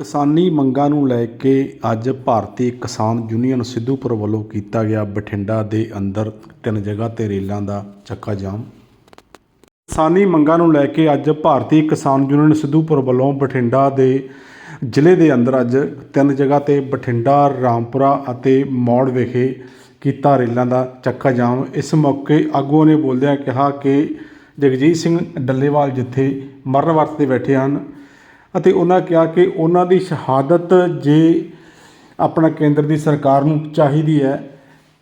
ਕਿਸਾਨੀ ਮੰਗਾਂ ਨੂੰ ਲੈ ਕੇ ਅੱਜ ਭਾਰਤੀ ਕਿਸਾਨ ਯੂਨੀਅਨ ਸਿੱਧੂਪੁਰ ਵੱਲੋਂ ਕੀਤਾ ਗਿਆ ਬਠਿੰਡਾ ਦੇ ਅੰਦਰ ਤਿੰਨ ਜਗ੍ਹਾ ਤੇ ਰੇਲਾਂ ਦਾ ਚੱਕਾ ਜਾਮ ਕਿਸਾਨੀ ਮੰਗਾਂ ਨੂੰ ਲੈ ਕੇ ਅੱਜ ਭਾਰਤੀ ਕਿਸਾਨ ਯੂਨੀਅਨ ਸਿੱਧੂਪੁਰ ਵੱਲੋਂ ਬਠਿੰਡਾ ਦੇ ਜ਼ਿਲ੍ਹੇ ਦੇ ਅੰਦਰ ਅੱਜ ਤਿੰਨ ਜਗ੍ਹਾ ਤੇ ਬਠਿੰਡਾ, ਰਾਮਪੁਰਾ ਅਤੇ ਮੌੜ ਵਿਖੇ ਕੀਤਾ ਰੇਲਾਂ ਦਾ ਚੱਕਾ ਜਾਮ ਇਸ ਮੌਕੇ ਆਗੂਆਂ ਨੇ ਬੋਲਦਿਆਂ ਕਿਹਾ ਕਿ ਜਗਜੀਤ ਸਿੰਘ ਡੱਲੇਵਾਲ ਜਿੱਥੇ ਮਰਨ ਵਰਤ ਤੇ ਬੈਠੇ ਹਨ ਅਤੇ ਉਹਨਾਂ ਕਿਹਾ ਕਿ ਉਹਨਾਂ ਦੀ ਸ਼ਹਾਦਤ ਜੇ ਆਪਣਾ ਕੇਂਦਰ ਦੀ ਸਰਕਾਰ ਨੂੰ ਚਾਹੀਦੀ ਹੈ,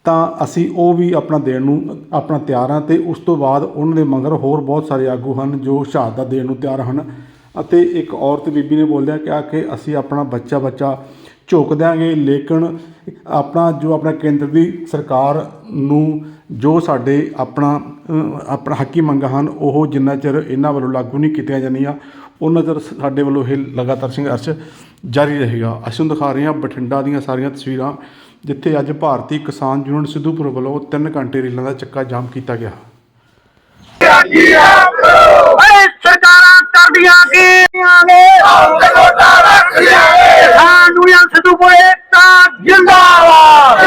ਤਾਂ ਅਸੀਂ ਉਹ ਵੀ ਆਪਣਾ ਦੇਣ ਨੂੰ, ਆਪਣਾ ਤਿਆਰ ਹਾਂ ਅਤੇ ਉਸ ਤੋਂ ਬਾਅਦ ਉਹਨਾਂ ਦੇ ਮਗਰ ਹੋਰ ਬਹੁਤ ਸਾਰੇ ਆਗੂ ਹਨ ਜੋ ਸ਼ਹਾਦਤ ਦੇਣ ਨੂੰ ਤਿਆਰ ਹਨ। ਅਤੇ ਇੱਕ ਔਰਤ ਬੀਬੀ ਨੇ ਬੋਲਦਿਆਂ ਕਿਹਾ ਕਿ ਅਸੀਂ ਆਪਣਾ ਬੱਚਾ ਬੱਚਾ ਝੋਕ ਦਿਆਂਗੇ, ਲੇਕਿਨ ਆਪਣਾ, ਜੋ ਆਪਣਾ ਕੇਂਦਰ ਦੀ ਸਰਕਾਰ ਨੂੰ ਜੋ ਸਾਡੇ ਆਪਣਾ ਆਪਣਾ ਹੱਕੀ ਮੰਗਾਂ ਹਨ, ਉਹ ਜਿੰਨਾ ਚਿਰ ਇਹਨਾਂ ਵੱਲੋਂ ਲਾਗੂ ਨਹੀਂ ਕੀਤੀਆਂ ਜਾਂਦੀਆਂ ਉਹਨਾਂ ਚਿਰ ਸਾਡੇ ਵੱਲੋਂ ਇਹ ਲਗਾਤਾਰ ਸੰਘਰਸ਼ ਜਾਰੀ ਰਹੇਗਾ। ਅਸੀਂ ਤੁਹਾਨੂੰ ਦਿਖਾ ਰਹੇ ਹਾਂ ਬਠਿੰਡਾ ਦੀਆਂ ਸਾਰੀਆਂ ਤਸਵੀਰਾਂ ਜਿੱਥੇ ਅੱਜ ਭਾਰਤੀ ਕਿਸਾਨ ਯੂਨੀਅਨ ਸਿੱਧੂਪੁਰ ਵੱਲੋਂ 3 ਘੰਟੇ ਰੇਲਾਂ ਦਾ ਚੱਕਾ ਜਾਮ ਕੀਤਾ ਗਿਆ। ਸਰਕਾਰਾਂ ਕਰਦੀਆਂ ਕੀ? ਆਗੇ ਕਿਸਾਨ ਯੂਨੀਅਨ ਸਿੱਧੂਪੁਰੇ ਤਾਂ ਜਿੰਦਾਬਾਦ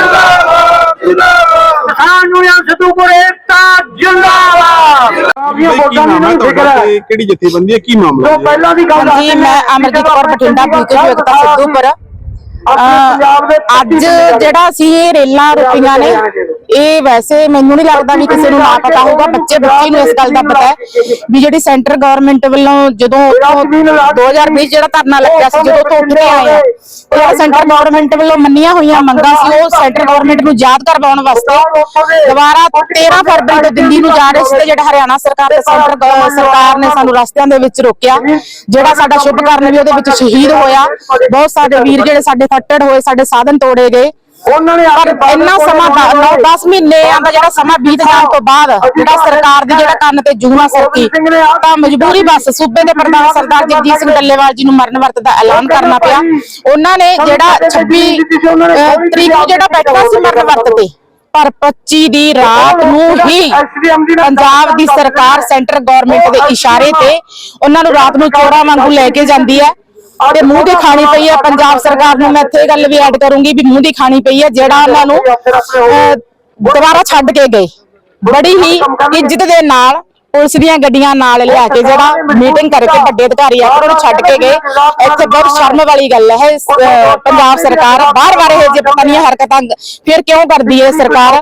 ਕਿਸਾਨ ਯੂਨੀਅਨ ਸਿੱਧੂਪੁਰੇ ਤਾਂ ਆਪਣੀਆਂ ਵੋਟਾਂ ਦੀ ਨਹੀਂ ਫਿਕਰ ਹੈ। ਕਿਹੜੀ ਜਥੇਬੰਦੀ ਹੈ? ਕੀ ਮਾਮਲਾ ਜੋ? ਪਹਿਲਾਂ ਦੀ ਗੱਲ ਹਾਂਜੀ ਮੈਂ ਅਮਰਜੀਤ ਕੌਰ ਬਠਿੰਡਾ ਬੀਕੇ ਯੋਗਤਾ ਸਿੱਧੂਪੁਰ ਅੱਜ ਜਿਹੜਾ ਅਸੀਂ ਇਹ ਰੇਲਾਂ ਰੁਕੀਆਂ ਨੇ ਇਹ ਵੈਸੇ ਮੈਨੂੰ ਨਹੀਂ ਲੱਗਦਾ ਵੀ ਕਿਸੇ ਨੂੰ ਨਾ ਪਤਾ ਹੋਊਗਾ। ਬੱਚੇ ਬੱਚੀ ਨੂੰ ਇਸ ਗੱਲ ਦਾ ਪਤਾ ਹੈ ਵੀ ਜਿਹੜੀ ਸੈਂਟਰ ਗਵਰਨਮੈਂਟ ਵੱਲੋਂ ਜਦੋਂ ਉੱਥੋਂ 2020 ਜਿਹੜਾ ਧਰਨਾ ਲੱਗਿਆ ਸੀ, ਜਦੋਂ ਤੋਂ ਉੱਠ ਕੇ ਆਏ ਆ ਉਹ ਸੈਂਟਰ ਗਵਰਨਮੈਂਟ ਵੱਲੋਂ ਮੰਨੀਆਂ ਹੋਈਆਂ ਮੰਗਾਂ ਸੀ, ਉਹ ਸੈਂਟਰ ਗਵਰਨਮੈਂਟ ਨੂੰ ਯਾਦ ਕਰਵਾਉਣ ਵਾਸਤੇ ਦੁਬਾਰਾ 13 ਫਰਵਰੀ ਤੋਂ ਦਿੱਲੀ ਨੂੰ ਜਾ ਰਹੇ ਸੀ ਤੇ ਜਿਹੜਾ ਹਰਿਆਣਾ ਸਰਕਾਰ ਤੇ ਸੈਂਟਰ ਸਰਕਾਰ ਨੇ ਸਾਨੂੰ ਰਸਤਿਆਂ ਦੇ ਵਿੱਚ ਰੋਕਿਆ, ਜਿਹੜਾ ਸਾਡਾ ਸ਼ੁਭ ਕਰਨ ਵੀ ਉਹਦੇ ਵਿੱਚ ਸ਼ਹੀਦ ਹੋਇਆ। ਬਹੁਤ ਸਾਰੇ ਵੀਰ ਜਿਹੜੇ ਸਾਡੇ ਫੱਟੜ ਹੋਏ, ਸਾਡੇ ਸਾਧਨ ਤੋੜੇ ਗਏ। ਉਹਨਾਂ ਨੇ ਪਰ ਇੰਨਾ ਸਮਾਂ 10 ਮਹੀਨੇ ਦਾ ਜਿਹੜਾ ਸਮਾਂ ਬੀਤ ਜਾਣ ਤੋਂ ਬਾਅਦ ਜਿਹੜਾ ਸਰਕਾਰ ਦੀ ਜਿਹੜਾ ਕੰਨ ਤੇ ਜੂਨਾ ਸਰਕੀ ਤਾਂ ਮਜਬੂਰੀ ਬਸ। ਸੂਬੇ ਦੇ ਪ੍ਰਧਾਨ ਸਰਦਾਰ ਜਗਜੀਤ ਸਿੰਘ ਡੱਲੇਵਾਲ ਜੀ ਨੂੰ ਮਰਨ ਵਰਤ ਦਾ ਐਲਾਨ ਕਰਨਾ ਪਿਆ। ਉਹਨਾਂ ਨੇ ਜਿਹੜਾ 26 ਅਹ, ਤਰੀਕ ਨੂੰ ਜਿਹੜਾ ਬੈਠਾ ਸੀ ਮਰਨ ਵਰਤ ਤੇ ਪਰ 25 ਦੀ ਰਾਤ ਨੂੰ ਹੀ ਪੰਜਾਬ ਦੀ ਸਰਕਾਰ ਸੈਂਟਰ ਗਵਰਨਮੈਂਟ ਦੇ ਇਸ਼ਾਰੇ ਤੇ ਉਹਨਾਂ ਨੂੰ ਰਾਤ ਨੂੰ ਚੋਰਾਂ ਵਾਂਗੂ ਲੈ ਕੇ ਜਾਂਦੀ ਹੈ। ਤੇ ਮੂੰਹ ਦੀ ਖਾਣੀ ਪਈ ਹੈ ਪੰਜਾਬ ਸਰਕਾਰ ਨੂੰ ਮੈਂ ਇੱਥੇ ਇਹ ਗੱਲ ਵੀ ਐਡ ਕਰੂੰਗੀ ਵੀ ਮੂੰਹ ਦੀ ਖਾਣੀ ਪਈ ਹੈ ਜਿਹੜਾ ਉਹਨਾਂ ਨੂੰ ਅਹ, ਦੁਬਾਰਾ ਛੱਡ ਕੇ ਗਏ। ਬੜੀ ਹੀ ਇੱਜ਼ਤ ਦੇ ਨਾਲ ਪੁਲਿਸ ਦੀਆਂ ਗੱਡੀਆਂ ਨਾਲ ਲਿਆ ਕੇ ਜਿਹੜਾ ਮੀਟਿੰਗ ਕਰਕੇ ਵੱਡੇ ਅਧਿਕਾਰੀ ਆ ਉਹਨਾਂ ਨੂੰ ਛੱਡ ਕੇ ਗਏ। ਇੱਥੇ ਬਹੁਤ ਸ਼ਰਮ ਵਾਲੀ ਗੱਲ ਹੈ ਪੰਜਾਬ ਸਰਕਾਰ। ਬਾਰ-ਬਾਰ ਇਹ ਜੇ ਪਤਾ ਨਹੀਂ ਹਰਕਤਾਂ ਫਿਰ ਕਿਉਂ ਕਰਦੀ ਹੈ ਸਰਕਾਰ?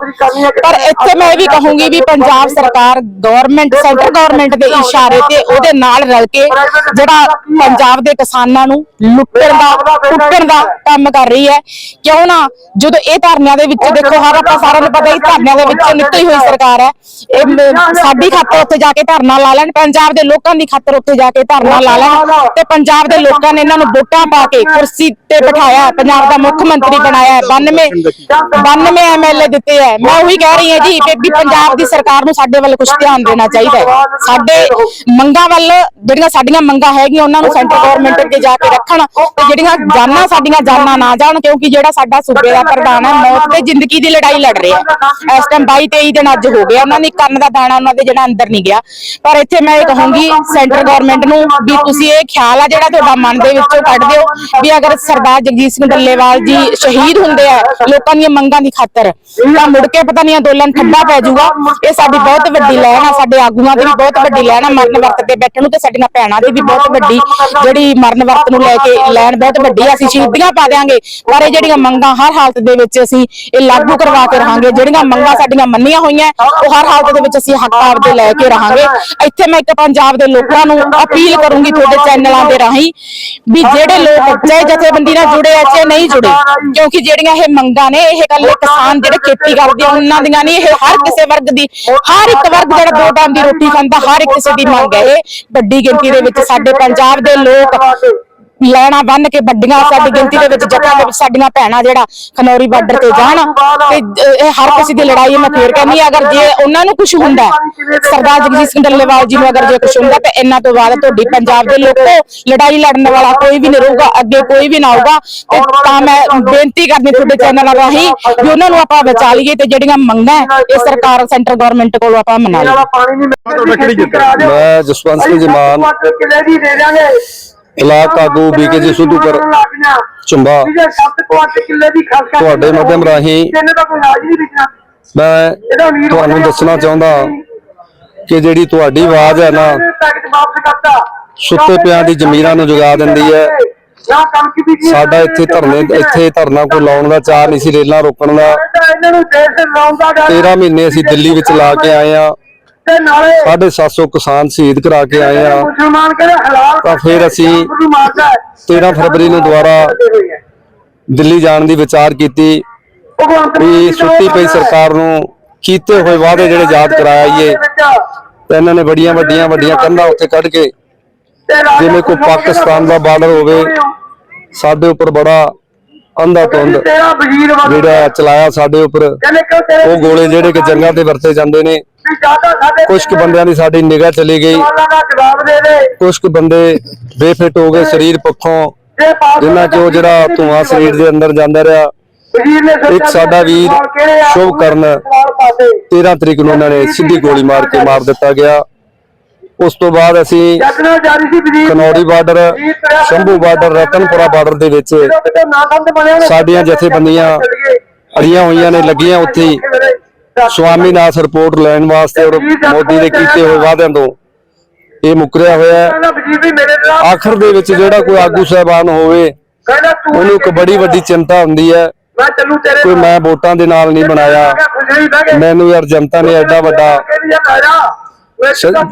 ਪਰ ਇੱਥੇ ਮੈਂ ਇਹ ਵੀ ਕਹੂੰਗੀ ਵੀ ਪੰਜਾਬ ਸਰਕਾਰ ਗਵਰਨਮੈਂਟ ਸੈਂਟਰ ਗਵਰਨਮੈਂਟ ਦੇ ਇਸ਼ਾਰੇ ਤੇ ਉਹਦੇ ਨਾਲ ਰਲ ਕੇ ਜਿਹੜਾ ਪੰਜਾਬ ਦੇ ਕਿਸਾਨਾਂ ਨੂੰ ਲੁੱਟਣ ਦਾ ਟੁੱਟਣ ਦਾ ਕੰਮ ਕਰ ਰਹੀ ਹੈ। ਕਿਉਂ ਨਾ? ਜਦੋਂ ਇਹ ਧਰਨਿਆਂ ਦੇ ਵਿੱਚ ਦੇਖੋ ਹਰ ਆਪਾਂ ਸਾਰਿਆਂ ਨੂੰ ਪਤਾ ਹੀ ਧਰਨਿਆਂ ਦੇ ਵਿੱਚ ਨਿਕਲੀ ਹੋਈ ਸਰਕਾਰ ਹੈ। ਇਹ ਸਾਡੀ ਖਾਤਰ ਉੱਥੇ ਜਾ ਕੇ ਧਰਨਾ ਲਾ ਲੈਣ। ਪੰਜਾਬ ਦੇ ਲੋਕਾਂ ਦੀ ਖਾਤਰ ਉੱਥੇ ਜਾ ਕੇ ਧਰਨਾ ਲਾ ਲੈਣ। ਤੇ ਪੰਜਾਬ ਦੇ ਲੋਕਾਂ ਨੇ ਇਹਨਾਂ ਨੂੰ ਵੋਟਾਂ ਪਾ ਕੇ ਕੁਰਸੀ ਤੇ ਬਿਠਾਇਆ। ਪੰਜਾਬ ਦਾ ਮੁੱਖ ਮੰਤਰੀ ਬਣਾਇਆ ਹੈ। 92 92 ਐਮਐਲਏ ਦਿੱਤੇ ਹੈ। ਮੈਂ ਉਹੀ ਕਹਿ ਰਹੀ ਹਾਂ ਜੀ ਕਿ ਵੀ ਪੰਜਾਬ ਦੀ ਸਰਕਾਰ ਨੂੰ ਸਾਡੇ ਵੱਲ ਕੁਝ ਧਿਆਨ ਦੇਣਾ ਚਾਹੀਦਾ ਹੈ। ਸਾਡੇ ਮੰਗਾਂ ਵੱਲ ਜਿਹੜੀਆਂ ਸਾਡੀਆਂ ਮੰਗਾਂ ਹੈਗੀਆਂ ਉਹਨਾਂ ਨੂੰ ਸੈਂਟਰ ਗਵਰਨਮੈਂਟ ਅੱਗੇ ਜਾ ਕੇ ਰੱਖਣ। ਤੇ ਜਿਹੜੀਆਂ ਜਾਨਾਂ ਸਾਡੀਆਂ ਜਾਨਾਂ ਨਾ ਜਾਣ ਕਿਉਂਕਿ ਜਿਹੜਾ ਸਾਡਾ ਸੂਬੇ ਦਾ ਪ੍ਰਧਾਨ ਹੈ ਮੌਤ ਤੇ ਜ਼ਿੰਦਗੀ ਦੀ ਲੜਾਈ ਲੜ ਰਿਹਾ। ਇਸ ਟਾਈਮ 22 23 ਦਿਨ ਅੱਜ ਹੋ ਗਿਆ ਉਹਨਾਂ ਦੀ ਕੰਨ ਦਾ ਦਾਣਾ ਉਹਨਾਂ ਦੇ ਜਿਹੜਾ ਅੰਦਰ ਨਹੀਂ ਗਿਆ। ਪਰ ਇੱਥੇ ਮੈਂ ਇਹ ਕਹੂੰਗੀ ਸੈਂਟਰ ਗਵਰਨਮੈਂਟ ਨੂੰ ਵੀ ਤੁਸੀਂ ਇਹ ਖਿਆਲ ਆ ਜਿਹੜਾ ਤੁਹਾਡਾ ਮਨ ਦੇ ਵਿੱਚੋਂ ਕੱਢ ਦਿਓ ਵੀ ਅਗਰ ਸਰਦਾਰ ਜਗਜੀਤ ਸਿੰਘ ਡੱਲੇਵਾਲ ਜੀ ਸ਼ਹੀਦ ਹੁੰਦੇ ਆ ਲੋਕਾਂ ਦੀਆਂ ਮੰਗਾਂ ਦੀ ਖਾਤਰ ਤਾਂ ਮੁੜ ਕੇ ਪਤਾ ਨਹੀਂ ਅੰਦੋਲਨ ਠੱਡਾ ਪੈ ਜਾਊਗਾ। ਇਹ ਸਾਡੀ ਬਹੁਤ ਵੱਡੀ ਲੈਣ ਆ ਸਾਡੇ ਆਗੂਆਂ ਦੀ ਵੀ ਬਹੁਤ ਵੱਡੀ ਲੈਣ ਆ ਮਰਨ ਵਰਤ ਤੇ ਬੈਠਣ ਨੂੰ ਤੇ ਸਾਡੀਆਂ ਭੈਣਾਂ ਦੀ ਵੀ ਬਹੁਤ ਵੱਡੀ ਜਿਹੜੀ ਮਰਨ ਵਰਤ ਨੂੰ ਲੈ ਕੇ ਲੈਣ ਬਹੁਤ ਵੱਡੀ ਆ ਅਸੀਂ ਸ਼ਹੀਦੀਆਂ ਪਾ ਦਿਆਂਗੇ। ਪਰ ਇਹ ਜਿਹੜੀਆਂ ਮੰਗਾਂ ਹਰ ਹਾਲਤ ਦੇ ਵਿੱਚ ਅਸੀਂ ਇਹ ਲਾਗੂ ਕਰਵਾ ਕੇ ਰਹਾਂਗੇ ਜਿਹੜੀਆਂ ਮੰਗਾਂ ਸਾਡੀਆਂ ਮੰਨੀਆਂ ਹੋਈਆਂ ਉਹ ਹਰ ਹਾਲਤ ਦੇ ਵਿੱਚ ਅਸੀਂ ਹੱਕ ਆਪਦੇ ਲੈ ਕੇ ਰਹਾਂਗੇ ਇੱਥੇ ਮੈਂ ਇੱਕ ਪੰਜਾਬ ਦੇ ਲੋਕਾਂ ਨੂੰ ਅਪੀਲ ਕਰੂੰਗੀ ਤੁਹਾਡੇ ਚੈਨਲਾਂ ਦੇ ਰਾਹੀਂ ਵੀ ਜਿਹੜੇ ਲੋਕ ਚਾਹੇ ਜਥੇਬੰਦੀ ਨਾਲ ਜੁੜੇ ਆ ਚਾਹੇ ਨਹੀਂ ਜੁੜੇ ਕਿਉਂਕਿ ਜਿਹੜੀਆਂ ਇਹ ਮੰਗਾਂ ਨੇ ਇਹ ਇਕੱਲੇ ਕਿਸਾਨ ਜਿਹੜੇ ਖੇਤੀ ਕਰਦੇ ਆ ਉਹਨਾਂ ਦੀਆਂ ਨਹੀਂ ਇਹ ਹਰ ਕਿਸੇ ਵਰਗ ਦੀ ਹਰ ਇੱਕ ਵਰਗ ਜਿਹੜਾ ਦੋ ਟਾਈਮ ਦੀ ਰੋਟੀ ਖਾਂਦਾ ਹਰ ਇੱਕ ਕਿਸੇ ਦੀ ਮੰਗ ਹੈ ਇਹ। ਵੱਡੀ ਗਿਣਤੀ ਦੇ ਵਿੱਚ ਸਾਡੇ ਪੰਜਾਬ ਦੇ ਲੋਕ ਲੈਣਾ ਬੰਨ ਕੇ ਵੱਡੀਆਂ ਸਾਡੀ ਗਿਣਤੀ ਦੇ ਵਿੱਚ ਜੱਟਾਂ ਦੇ ਵਿੱਚ ਸਾਡੀਆਂ ਭੈਣਾਂ ਜਿਹੜਾ ਖਨੌਰੀ ਬਾਰਡਰ ਤੇ ਜਾਣ ਤੇ ਇਹ ਹਰ ਕਿਸੇ ਦੀ ਲੜਾਈ ਮੈਂ ਫੇਰ ਕਹਿੰਦੀ ਅਗਰ ਜੇ ਉਹਨਾਂ ਨੂੰ ਕੁਝ ਹੁੰਦਾ ਸਰਦਾਰ ਜਗਜੀਤ ਸਿੰਘ ਡੱਲੇਵਾਲ ਜੀ ਨੂੰ ਅਗਰ ਜੇ ਕੁਝ ਹੁੰਦਾ ਤੇ ਇਹਨਾਂ ਤੋਂ ਬਾਅਦ ਤੁਹਾਡੀ ਪੰਜਾਬ ਦੇ ਲੋਕੋ ਲੜਾਈ ਲੜਨ ਵਾਲਾ ਕੋਈ ਵੀ ਨਹੀਂ ਰਹੂਗਾ ਅੱਗੇ ਕੋਈ ਵੀ ਨਾ ਆਊਗਾ ਤੇ ਤਾਂ ਮੈਂ ਬੇਨਤੀ ਕਰਨੀ ਤੁਹਾਡੇ ਚੈਨਲ ਰਾਹੀਂ ਵੀ ਉਹਨਾਂ ਨੂੰ ਆਪਾਂ ਬਚਾ ਲਈਏ ਤੇ ਜਿਹੜੀਆਂ ਮੰਗਾਂ ਇਹ ਸਰਕਾਰ ਸੈਂਟਰ ਗਵਰਨਮੈਂਟ ਕੋਲੋਂ ਆਪਾਂ ਮਨਾ ਲਈਏ। ਪਾਣੀ ਮੈਂ ਜਸਵੰਤ ਸਿੰਘ ਜੀ ਮਾਨ ਕਿਲੇ ਦੀ ਬਲਾਕ ਆਗੂ ਸਿੱਧੂਪੁਰ ਚੁੰਬਾ। ਤੁਹਾਡੇ ਮਾਧਿਅਮ ਰਾਹੀਂ ਮੈਂ ਤੁਹਾਨੂੰ ਦੱਸਣਾ ਚਾਹੁੰਦਾ ਕਿ ਜਿਹੜੀ ਤੁਹਾਡੀ ਆਵਾਜ਼ ਹੈ ਨਾ ਸੁੱਤੇ ਪਿਆਂ ਦੀ ਜ਼ਮੀਰਾਂ ਨੂੰ ਜਗਾ ਦਿੰਦੀ ਹੈ। ਸਾਡਾ ਇੱਥੇ ਧਰਨੇ ਇੱਥੇ ਧਰਨਾ ਕੋਈ ਲਾਉਣ ਦਾ ਚਾਹ ਨਹੀਂ ਸੀ ਰੇਲਾਂ ਰੋਕਣ ਦਾ। 13 ਮਹੀਨੇ ਅਸੀਂ ਦਿੱਲੀ ਵਿੱਚ ਲਾ ਕੇ ਆਏ ਆ ਤੇ ਨਾਲੇ 750 ਕਿਸਾਨ ਸ਼ਹੀਦ ਕਰਾ ਕੇ ਆਏ ਆ। ਮੁਸਲਮਾਨ ਕਹਿੰਦੇ ਹਲਾਲ ਤਾਂ ਫਿਰ ਅਸੀਂ 13 ਫਰਵਰੀ ਨੂੰ ਦੁਬਾਰਾ ਦਿੱਲੀ ਜਾਣ ਦੀ ਵਿਚਾਰ ਕੀਤੀ ਵੀ ਸੁੱਤੀ ਪਈ ਸਰਕਾਰ ਨੂੰ ਕੀਤੇ ਹੋਏ ਵਾਅਦੇ ਜਿਹੜੇ ਯਾਦ ਕਰਾਈਏ ਤੇ ਇਹਨਾਂ ਨੇ ਬੜੀਆਂ ਵੱਡੀਆਂ ਵੱਡੀਆਂ ਕੰਧਾਂ ਉੱਤੇ ਕੱਢ ਕੇ ਜਿਵੇਂ ਕੋਈ ਪਾਕਿਸਤਾਨ ਦਾ ਬਾਰਡਰ ਹੋਵੇ ਸਾਡੇ ਉੱਪਰ ਬੜਾ ਅੰਧਾ ਵਗ ਜਿਹੜਾ ਚਲਾਇਆ ਸਾਡੇ ਉੱਪਰ ਉਹ ਗੋਲੇ ਜਿਹੜੇ ਕਿ ਜੰਗਾਂ ਤੇ ਵਰਤੇ ਜਾਂਦੇ ਨੇ ਕੁਝ ਕੁ ਬੰਦਿਆਂ ਦੀ ਸਾਡੀ ਨਿਗਾਹ ਚਲੀ ਗਈ। ਕੁਝ ਕੁ ਬੰਦੇ ਬੇਫਿੱਟ ਹੋ ਗਏ ਸਰੀਰ ਪੱਖੋਂ। ਜਿਨ੍ਹਾਂ ਚੋਂ ਜਿਹੜਾ ਧੂਆਂ ਸਰੀਰ ਦੇ ਅੰਦਰ ਜਾਂਦਾ ਰਿਹਾ ਇੱਕ ਸਾਡਾ ਵੀਰ? ਸ਼ੁਭ ਕਰਨ ਸਵਾਲ ਪਾਸੇ 13 ਤਰੀਕ ਨੂੰ ਉਹਨਾਂ ਨੇ ਸਿੱਧੀ ਗੋਲੀ ਮਾਰ ਕੇ ਮਾਰ ਦਿੱਤਾ ਗਿਆ। ਉਸ ਤੋਂ ਬਾਅਦ ਅਸੀਂ Khanauri border Shambhu border Ratanpura border ਦੇ ਵਿੱਚ ਸਾਡੀਆਂ ਜਥੇਬੰਦੀਆਂ ਅੜੀਆਂ ਹੋਈਆਂ ਨੇ ਲੱਗੀਆਂ ਉੱਥੇ। ਸਵਾਮੀਨਾਥ ਰਿਪੋਰਟ ਲੈਣ ਵਾਸਤੇ ਔਰ ਮੋਦੀ ਦੇ ਕੀਤੇ ਹੋਏ ਵਾਅਦਿਆਂ ਤੋਂ ਇਹ ਮੁਕਰਿਆ ਹੋਇਆ ਆਖਰ ਦੇ ਵਿੱਚ ਜਿਹੜਾ ਕੋਈ ਆਗੂ ਸਹਿਬਾਨ ਹੋਵੇ ਉਹਨੂੰ ਇੱਕ ਬੜੀ ਵੱਡੀ ਚਿੰਤਾ ਹੁੰਦੀ ਹੈ। ਕੋਈ ਮੈਂ ਵੋਟਾਂ ਦੇ ਨਾਲ ਨਹੀਂ ਬਣਾਇਆ। ਮੈਨੂੰ ਯਾਰ ਜਨਤਾ ਨੇ ਐਡਾ ਵੱਡਾ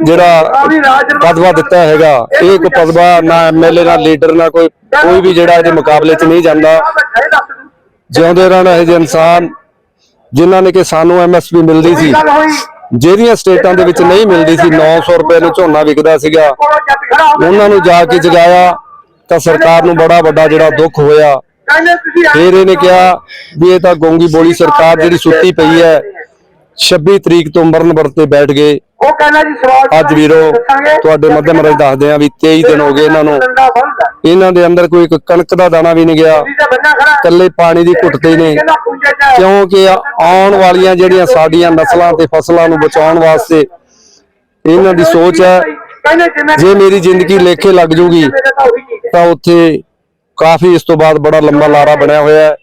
ਜਿਹੜਾ ਪਦਵਾ ਦਿੱਤਾ ਹੈਗਾ ਇਹ ਇੱਕ ਪਦਵਾ ਨਾ ਐਮਐਲਏ ਨਾ ਲੀਡਰ ਨਾ ਕੋਈ ਕੋਈ ਵੀ ਜਿਹੜਾ ਇਹਦੇ ਮੁਕਾਬਲੇ 'ਚ ਨਹੀਂ ਜਾਂਦਾ। ਜਿਉਂਦੇ ਰਹਿਣ ਇਹ ਜਿਹੇ ਇਨਸਾਨ ਜਿਨ੍ਹਾਂ ਨੇ ਕਿ ਸਾਨੂੰ ਐਮਐਸਪੀ ਮਿਲਦੀ ਸੀ। ਜਿਹੜੀਆਂ ਸਟੇਟਾਂ ਦੇ ਵਿੱਚ ਨਹੀਂ ਮਿਲਦੀ ਸੀ 900 ਰੁਪਏ ਨੂੰ ਝੋਨਾ ਵਿਕਦਾ ਸੀਗਾ। ਉਹਨਾਂ ਨੂੰ ਜਾ ਕੇ ਜਗਾਇਆ ਤਾਂ ਸਰਕਾਰ ਨੂੰ ਬੜਾ ਵੱਡਾ ਜਿਹੜਾ ਦੁੱਖ ਹੋਇਆ। ਫਿਰ ਇਹਨੇ ਕਿਹਾ ਵੀ ਇਹ ਤਾਂ ਗੋਂਗੀ ਬੋਲੀ ਸਰਕਾਰ ਜਿਹੜੀ ਸੁੱਤੀ ਪਈ ਹੈ 26 ਤਰੀਕ ਤੋਂ ਮਰਨ ਵਰਤੇ ਬੈਠ ਗਏ। ਉਹ ਕਹਿੰਦਾ ਜੀ ਸਵਾਲ ਅੱਜ ਵੀਰੋ। ਤੁਹਾਡੇ ਮੱਧਮ ਰਾਜ ਦੱਸਦੇ ਆ ਵੀ 23 ਦਿਨ ਹੋ ਗਏ ਇਹਨਾਂ ਨੂੰ। ਇਹਨਾਂ ਦੇ ਅੰਦਰ ਕੋਈ ਕਣਕ ਦਾ ਦਾਣਾ ਵੀ ਨਹੀਂ ਗਿਆ। ਇਕੱਲੇ ਪਾਣੀ ਦੀ ਘੁੱਟ ਤੇ ਹੀ ਨੇ ਕਿਉਂਕਿ ਆਉਣ ਵਾਲੀਆਂ ਜਿਹੜੀਆਂ ਸਾਡੀਆਂ ਨਸਲਾਂ ਤੇ ਫਸਲਾਂ ਨੂੰ ਬਚਾਉਣ ਵਾਸਤੇ ਇਹਨਾਂ ਦੀ ਸੋਚ ਹੈ ਜੇ ਮੇਰੀ ਜ਼ਿੰਦਗੀ ਲੇਖੇ ਲੱਗ ਜੂਗੀ ਤਾਂ ਉੱਥੇ ਕਾਫੀ ਇਸ ਤੋਂ ਬਾਅਦ ਬੜਾ ਲੰਬਾ ਲਾਰਾ ਬਣਿਆ ਹੋਇਆ ਹੈ।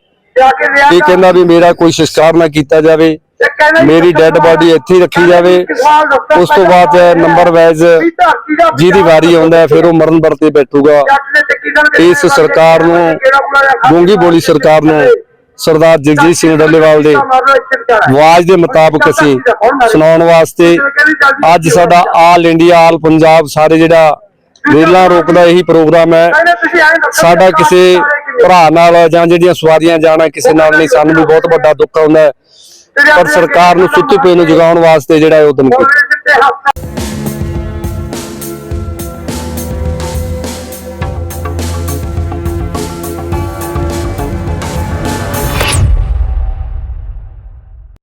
ਇਹ ਕਹਿੰਦਾ ਵੀ ਮੇਰਾ ਕੋਈ ਸੰਸਕਾਰ ਨਾ ਕੀਤਾ ਜਾਵੇ। ਮੇਰੀ ਡੈੱਡ ਬਾਡੀ ਇੱਥੇ ਰੱਖੀ ਜਾਵੇ। ਉਸ ਤੋਂ ਬਾਅਦ ਨੰਬਰ ਵਾਈਜ਼ ਜਿਹਦੀ ਵਾਰੀ ਆਉਂਦਾ ਫਿਰ ਉਹ ਮਰਨ ਵਰਤੇ ਬੈਠੂਗਾ। ਇਸ ਸਰਕਾਰ ਨੂੰ ਗੂੰਗੀ ਬੋਲੀ ਸਰਕਾਰ ਨੂੰ ਸਰਦਾਰ ਜਗਜੀਤ ਸਿੰਘ ਡੱਲੇਵਾਲ ਦੇ ਆਵਾਜ਼ ਦੇ ਮੁਤਾਬਕ ਅਸੀਂ ਸੁਣਾਉਣ ਵਾਸਤੇ ਅੱਜ ਸਾਡਾ ਆਲ ਇੰਡੀਆ ਆਲ ਪੰਜਾਬ ਸਾਰੇ ਜਿਹੜਾ ਰੇਲਾਂ ਰੋਕਦਾ ਇਹੀ ਪ੍ਰੋਗਰਾਮ ਹੈ। ਸਾਡਾ ਕਿਸੇ ਭਰਾ ਨਾਲ ਜਾਂ ਜਿਹੜੀਆਂ ਸਵਾਰੀਆਂ ਜਾਣਾ ਕਿਸੇ ਨਾਲ ਨਹੀਂ ਸਾਨੂੰ ਵੀ ਬਹੁਤ ਵੱਡਾ ਦੁੱਖ ਆਉਂਦਾ ਹੈ। ਪਰ ਸਰਕਾਰ ਨੂੰ ਸੁੱਤੇ ਪਏ ਨੂੰ ਜਗਾਉਣ ਵਾਸਤੇ ਜਿਹੜਾ ਉਦਮ ਕੀਤਾ ਕੀਤਾ